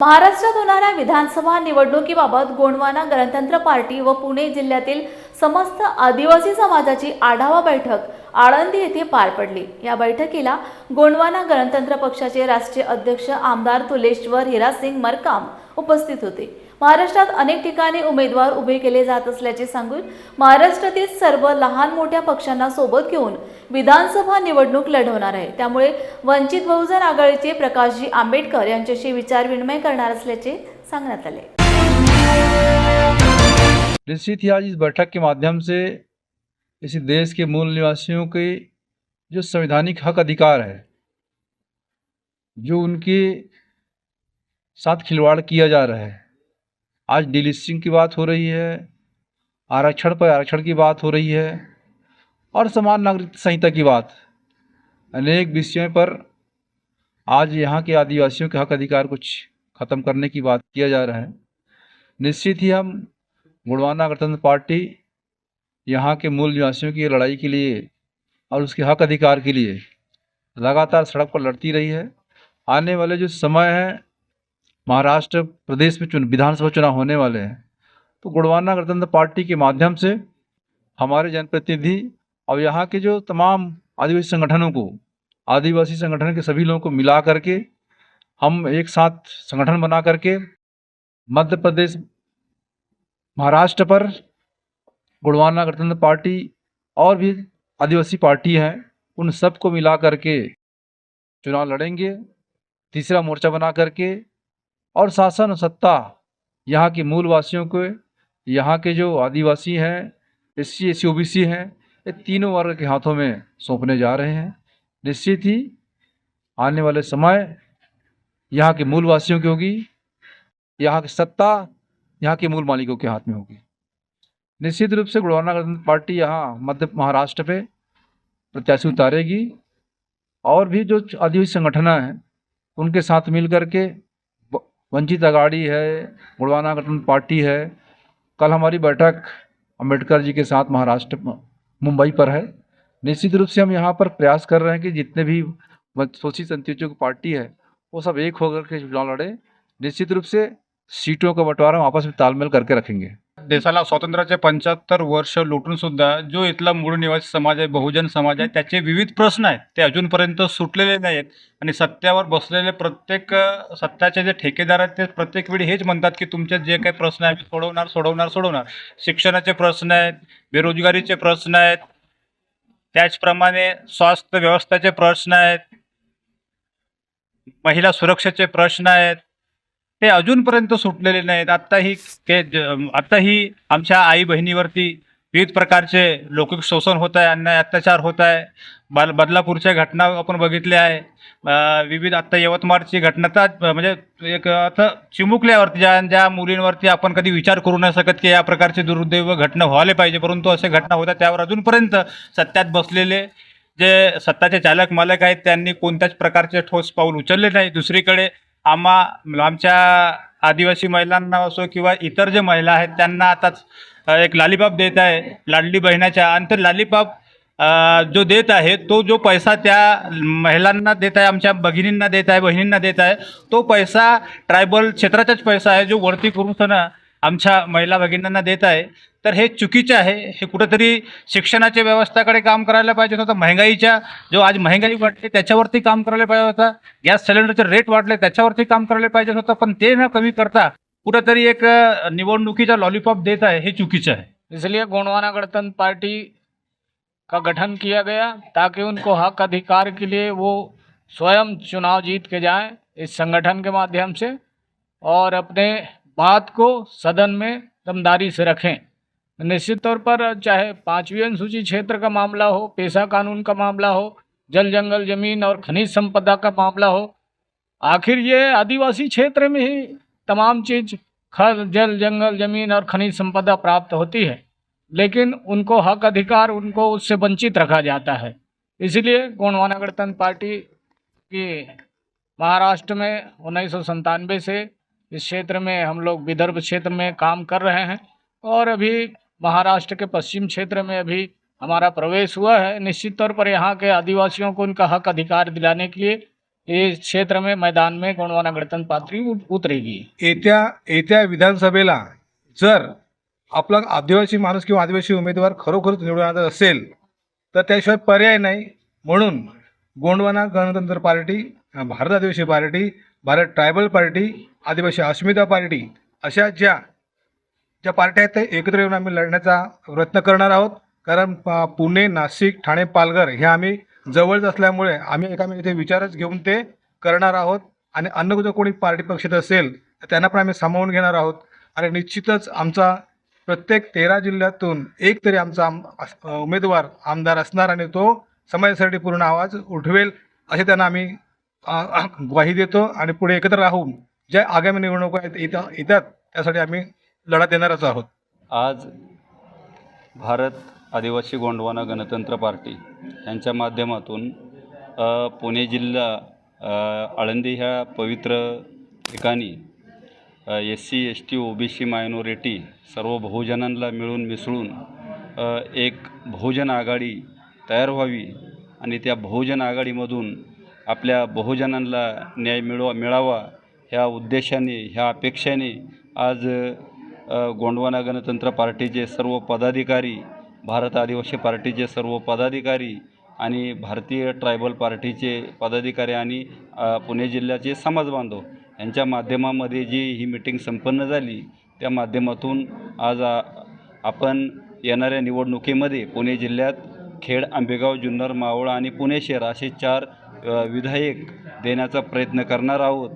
महाराष्ट्रात होणाऱ्या विधानसभा निवडणुकीबाबत गोंडवाना गणतंत्र पार्टी व पुणे जिल्ह्यातील समस्त आदिवासी समाजाची आढावा बैठक आळंदी येथे पार पडली. या बैठकीला गोंडवाना गणतंत्र पक्षाचे राष्ट्रीय अध्यक्ष आमदार तुलेश्वर हिरासिंग मरकाम उपस्थित होते. महाराष्ट्रात अनेक ठिकाणी उमेदवार उभे केले जात असल्याचे सांगून महाराष्ट्रातील सर्व लहान मोठ्या पक्षांना सोबत घेऊन विधानसभा निवडणूक लढवणार आहे. त्यामुळे वंचित बहुजन आघाडीचे प्रकाशजी आंबेडकर यांच्याशी विचारविनिमय करणार असल्याचे सांगण्यात आले. निश्चित ही आज इस बैठक के माध्यम से इसी देश के मूल निवासियों के जो संवैधानिक हक अधिकार है जो उनके साथ खिलवाड़ किया जा रहा है आज डिलिस्टिंग की बात हो रही है, आरक्षण पर आरक्षण की बात हो रही है, और समान नागरिक संहिता की बात। अनेक विषयों पर आज यहाँ के आदिवासियों के हक अधिकार कुछ ख़त्म करने की बात किया जा रहा है। निश्चित ही हम गुणवाना गणतंत्र पार्टी यहाँ के मूल निवासियों की लड़ाई के लिए और उसके हक अधिकार के लिए लगातार सड़क पर लड़ती रही है। आने वाले जो समय है महाराष्ट्र प्रदेश में चुन, विधानसभा चुनाव होने वाले हैं। तो गुड़वाना गणतंत्र पार्टी के माध्यम से हमारे जनप्रतिनिधि और यहाँ के जो तमाम आदिवासी संगठनों को, आदिवासी संगठन के सभी लोगों को मिला करके हम एक साथ संगठन बना करके मध्य प्रदेश, महाराष्ट्र पर गुड़वाना गणतंत्र पार्टी और भी आदिवासी पार्टी हैं, उन सबको मिला करके चुनाव लड़ेंगे। तीसरा मोर्चा बना करके और शासन सत्ता यहाँ के मूलवासियों को, यहाँ के जो आदिवासी हैं एस सी एस सी हैं, ये तीनों वर्ग के हाथों में सौंपने जा रहे हैं। निश्चित ही आने वाले समय यहाँ के मूलवासियों की होगी, यहाँ की सत्ता यहाँ के मूल मालिकों के हाथ में होगी। निश्चित रूप से गुड़वाना गणतंत्र पार्टी यहाँ मध्य महाराष्ट्र पे प्रत्याशी उतारेगी और भी जो आदिवासी संगठन हैं, उनके साथ मिल करके वंचित अगाड़ी है गुड़वाना गठन पार्टी है। कल हमारी बैठक अंबेडकर जी के साथ महाराष्ट्र, मुंबई पर है। निश्चित रूप से हम यहाँ पर प्रयास कर रहे हैं कि जितने भी शोषित संतुष्टों की पार्टी है, वो सब एक होकर के चुनाव लड़े। निश्चित रूप से सीटों का बंटवारा हम आपस में तालमेल करके रखेंगे। देशाला स्वातंत्र्याचे पंच्याहत्तर वर्ष लुटून सुद्धा जो इथला मूळ निवासी समाज आहे बहुजन समाज आहे त्याचे विविध प्रश्न आहेत. ते अजूनपर्यंत सुटलेले नाहीत आणि सत्यावर बसलेले प्रत्येक सत्याचे सत्ताचे जे ठेकेदार आहेत ते प्रत्येक वेळी हेच म्हणतात की तुमचे जे काही प्रश्न आहेत सोडवणार सोडवणार सोडवणार. शिक्षणाचे प्रश्न आहेत बेरोजगारीचे प्रश्न आहेत त्याचप्रमाणे स्वास्थ्य व्यवस्थेचे प्रश्न आहेत महिला सुरक्षेचे प्रश्न आहेत ते अजूनपर्यंत सुटलेले नाहीत. आत्ताही ते ज- आत्ताही आमच्या आई बहिणीवरती विविध प्रकारचे लौकिक शोषण होत आहे अन्याय अत्याचार होत आहे. बल बदलापूरच्या घटना आपण बघितल्या आहे. विविध आत्ता यवतमाळची घटना तर म्हणजे एक आता चिमुकल्यावरती ज्या ज्या मुलींवरती आपण कधी विचार करू नाही शकत की या प्रकारचे दुर्दैव घटना व्हायला पाहिजे. परंतु अशा घटना होत्या त्यावर अजूनपर्यंत सत्यात बसलेले जे सत्ताचे चालक मालक आहेत त्यांनी कोणत्याच प्रकारचे ठोस पाऊल उचलले नाही. दुसरीकडे आम्हा आमच्या आदिवासी महिलांना असो किंवा इतर जे महिला आहेत त्यांना आताच एक लालीपाप देत आहे लाडली बहिणाच्या. आणि ते लालीपाप जो देत आहे तो जो पैसा त्या महिलांना देत आहे आमच्या भगिनींना देत आहे बहिणींना देत आहे तो पैसा ट्रायबल क्षेत्राचाच पैसा आहे जो वरती करून सणा आमच्या महिला भगिनींना देत आहे. तर हे चुकीचे आहे. हे कुठंतरी शिक्षणाच्या व्यवस्थाकडे काम करायला पाहिजे होतं. महंगाईच्या जो आज महँगाई त्याच्यावरती काम करायला पाहिजे होतं. गॅस सिलेंडरचे रेट वाढले, त्याच्यावरती काम करायला पाहिजे होतं. ते न कमी करता कुठंतरी एक निवडणुकीचा लॉलीपॉप देता है हे चुकीचं आहे. इसलिए गोंडवाना गणतंत्र पार्टी का गठन किया गया ताकि उनको हक अधिकार के लिए वो स्वयं चुनाव जीत के जाएँ इस संगठन के माध्यम से और अपने बात को सदन में दमदारी से रखें। निश्चित तौर पर चाहे पांचवी अनुसूची क्षेत्र का मामला हो, पेशा कानून का मामला हो, जल जंगल ज़मीन और खनिज संपदा का मामला हो, आखिर ये आदिवासी क्षेत्र में ही तमाम चीज़ खल जल, जंगल, ज़मीन और खनिज संपदा प्राप्त होती है। लेकिन उनको हक अधिकार, उनको उससे वंचित रखा जाता है। इसलिए गोंडवाना गणतंत्र पार्टी की महाराष्ट्र में उन्नीस से इस क्षेत्र में हम लोग विदर्भ क्षेत्र में काम कर रहे हैं और अभी महाराष्ट्र के पश्चिम क्षेत्र में अभी हमारा प्रवेश हुआ है। निश्चित तौर पर यहाँ के आदिवासियों को उनका हक अधिकार दिलाने के लिए इस क्षेत्र में मैदान में गोंडवाना गणतंत्र उत- उतरेगी। येत्या विधानसभेला जर आपला आदिवासी माणूस किंवा आदिवासी उमेदवार खरोखरच निवडून आणत असेल, तर पर्याय गोंडवाना गणतंत्र पार्टी, भारत आदिवासी पार्टी, भारत ट्रायबल पार्टी आदिवासी अस्मिता पार्टी अशा ज्या ज्या पार्ट्या आहेत त्या एकत्र येऊन आम्ही लढण्याचा प्रयत्न करणार आहोत. कारण पुणे नाशिक ठाणे पालघर हे आम्ही जवळच असल्यामुळे आम्ही एकामेकाचे विचारच घेऊन ते करणार आहोत. आणि अन्य जर कोणी पार्टी पक्षात असेल तर त्यांना पण आम्ही सामावून घेणार आहोत. आणि निश्चितच आमचा प्रत्येक तेरा जिल्ह्यातून एक तरी आमचा आम उमेदवार आमदार असणार आणि तो समाजासाठी पूर्ण आवाज उठवेल असे त्यांना आम्ही ग्वाही देतो. आणि पुढे एकत्र राहून ज्या आगामी निवडणुका आहेत येता- येतात त्यासाठी आम्ही लढा देणारच आहोत. आज भारत आदिवासी गोंडवाना गणतंत्र पार्टी यांच्या माध्यमातून पुणे जिल्हा आळंदी ह्या पवित्र ठिकाणी S C S T O B C minority सर्व बहुजनांना मिळून मिसळून एक बहुजन आघाडी तयार व्हावी आणि त्या बहुजन आघाडीमधून आपल्या बहुजनांना न्याय मिळवा मिळावा ह्या उद्देशाने ह्या अपेक्षाने आज गोंडवाना गणतंत्र पार्टीचे सर्व पदाधिकारी भारत आदिवासी पार्टीचे सर्व पदाधिकारी आणि भारतीय ट्रायबल पार्टीचे पदाधिकारी आणि पुणे जिल्ह्याचे समाज बांधव यांच्या माध्यमामध्ये जी ही मिटिंग संपन्न झाली त्या माध्यमातून आज आपण येणाऱ्या निवडणुकीमध्ये पुणे जिल्ह्यात खेड आंबेगाव जुन्नर मावळ आणि पुणे शहर असे चार विधायक देण्याचा प्रयत्न करणार आहोत.